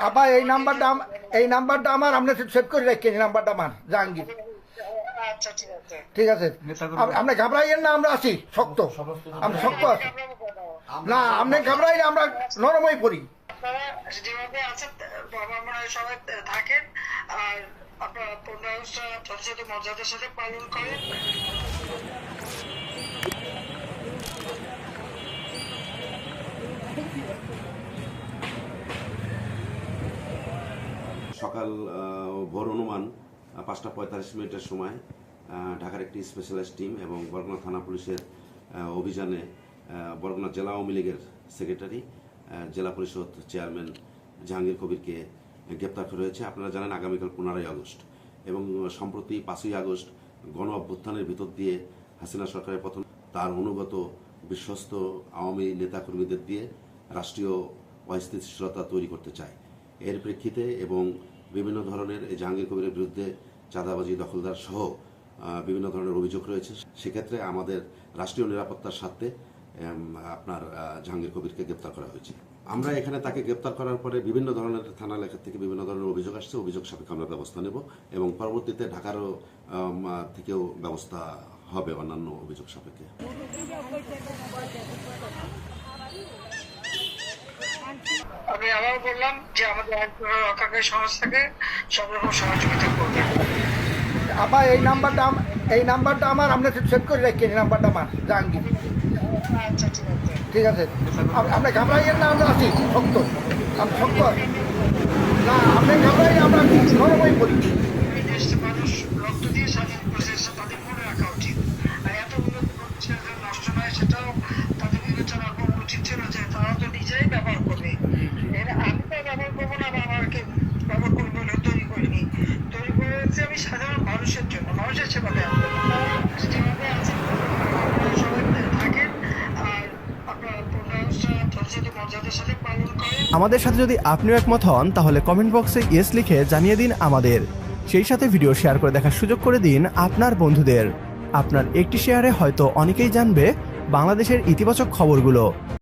আবার এই নাম্বারটা আম- এই নাম্বারটা আমার আপনি সেভ করে রাখেন এই নাম্বারটা আমার জাহাঙ্গীর। আচ্ছা ঠিক আছে। ঠিক আছে? আপ- আপনি ঘাবড়াইয়েন না আমরা আছি শক্ত। আমরা শক্ত আছি। না আপনি ঘাবড়াই আমরা নরমই পড়ি। যেভাবে আছেন বাবা মারা সবাই থাকেন আর আপনারা যথাযথ মর্যাদার সাথে পালন করেন। সকাল ভোর অনুমান পাঁচটা পঁয়তাল্লিশ মিনিটের সময় ঢাকার একটি স্পেশালাইজড টিম এবং বরগুনা থানা পুলিশের অভিযানে বরগুনা জেলা আওয়ামী লীগের সেক্রেটারি জেলা পরিষদ চেয়ারম্যান জাহাঙ্গীর কবিরকে গ্রেপ্তার করা হয়েছে। আপনারা জানেন আগামীকাল পনেরোই আগস্ট এবং সম্প্রতি পাঁচই আগস্ট গণ অভ্যুত্থানের ভিতর দিয়ে হাসিনা সরকারের প্রথম তার অনুগত বিশ্বস্ত আওয়ামী নেতাকর্মীদের দিয়ে রাষ্ট্রীয় অস্থিতিশীলতা তৈরি করতে চায়। এর প্রেক্ষিতে এবং বিভিন্ন ধরনের এই জাহাঙ্গীর কবিরের বিরুদ্ধে চাঁদাবাজি, দখলদার সহ বিভিন্ন ধরনের অভিযোগ রয়েছে। সেক্ষেত্রে আমাদের রাষ্ট্রীয় নিরাপত্তার স্বার্থে আপনার জাহাঙ্গীর কবিরকে গ্রেপ্তার করা হয়েছে। আমরা এখানে তাকে গ্রেপ্তার করার পরে বিভিন্ন ধরনের থানা লেখা থেকে বিভিন্ন ধরনের অভিযোগ আসছে। অভিযোগ সাপেক্ষে আমরা ব্যবস্থা নেব এবং পরবর্তীতে ঢাকারও থেকেও ব্যবস্থা হবে অন্যান্য অভিযোগ সাপেক্ষে। আমি আবার বললাম যে আমাদের রক্ষাকারী সংস্থাকে সব রকম সহযোগিতা করবে। আবার এই নাম্বারটা এই নাম্বারটা আমার আপনি সেভ করে রাখেন এই নাম্বারটা আমার জাহাঙ্গীর। আচ্ছা ঠিক আছে। ঠিক আছে। আপ- আপনি ঘাবড়াইয়েন না আমরা আছি শক্ত। আমরা শক্ত। না আপনি ঘাবড়াই আমরা নরমই দেশটা মানুষ রক্ত দিয়ে স্বাধীন করেছে তাদের মনে রাখা উচিত। আর এত উন্নত করছে যে নষ্ট নয় সেটাও তাদের বিবেচনা করা উচিত ছিল যে তারা তো নিজেই ব্যবহার করবে এর আমি তো ব্যবহার করব না বা আমাকে ব্যবহার করব বলে তৈরি করিনি তৈরি করেছি আমি সাধারণ মানুষের জন্য, মানুষের আমাদের সাথে যদি আপনিও একমত হন, তাহলে কমেন্ট বক্সে ইয়েস লিখে জানিয়ে দিন আমাদের। সেই সাথে ভিডিও শেয়ার করে দেখার সুযোগ করে দিন আপনার বন্ধুদের। আপনার একটি শেয়ারে হয়তো অনেকেই জানবে বাংলাদেশের ইতিবাচক খবরগুলো।